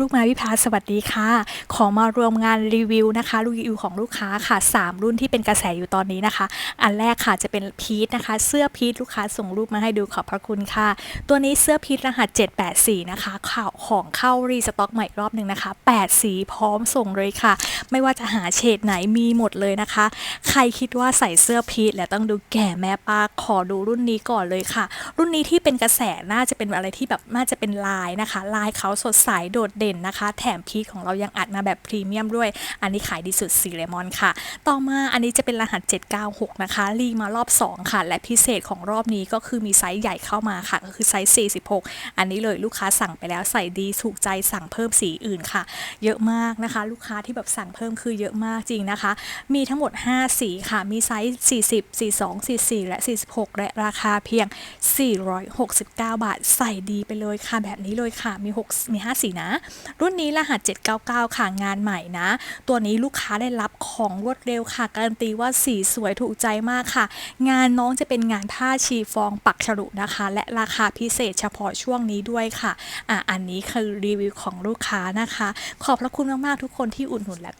ลูกไม้วิภาสวัสดีค่ะ ขอมารวมงานรีวิวนะคะรีวิวของลูกค้าค่ะ 3 รุ่นที่เป็นกระแสอยู่ตอนนี้นะคะ อันแรกค่ะจะเป็นพีทนะคะ เสื้อพีทลูกค้าส่งรูปมาให้ดูขอบพระคุณค่ะ ตัวนี้เสื้อพีทรหัส 784 นะคะข่าวของเข้ารีสต็อกใหม่รอบหนึ่งนะคะ 8 สีพร้อมส่งเลยค่ะ ไม่ว่าจะหาเฉดไหนมีหมดเลยนะคะ ใครคิดว่าใส่เสื้อพีทแล้วต้องดูแก่แม่ป้าขอดูรุ่นนี้ก่อนเลยค่ะ รุ่นนี้ที่เป็นกระแสน่าจะเป็นอะไรที่แบบน่าจะเป็นลายนะคะ ลายเขาสดใสโดดเด่นนนะคะ แถมพีทของเรายังอัดมาแบบพรีเมียมด้วย อันนี้ขายดีสุดสีเลมอนค่ะ ต่อมาอันนี้จะเป็นรหัส 796 นะคะ รีมารอบ 2 ค่ะ และพิเศษของรอบนี้ก็คือมีไซส์ใหญ่เข้ามาค่ะ ก็คือไซส์ 46 อันนี้เลยลูกค้าสั่งไปแล้วใส่ดีถูกใจสั่งเพิ่มสีอื่นค่ะ เยอะมากนะคะ ลูกค้าที่แบบสั่งเพิ่มคือเยอะมากจริงนะคะ มีทั้งหมด 5 สีค่ะ มีไซส์ 40 42 44 และ 46 และราคาเพียง 469 บาท ใส่ดีไปเลยค่ะ แบบนี้เลยค่ะ มี 6 มี 5 สีนะรุ่นนี้รหัส 799 ค่ะงานใหม่นะ ตัวนี้ลูกค้าได้รับของรวดเร็วค่ะ การันตีว่าสีสวยถูกใจมากค่ะ งานน้องจะเป็นงานผ้าชีฟองปักฉลุนะคะ และราคาพิเศษเฉพาะช่วงนี้ด้วยค่ะอะ อันนี้คือรีวิวของลูกค้านะคะ ขอบพระคุณมากๆทุกคนที่อุดหนุนและ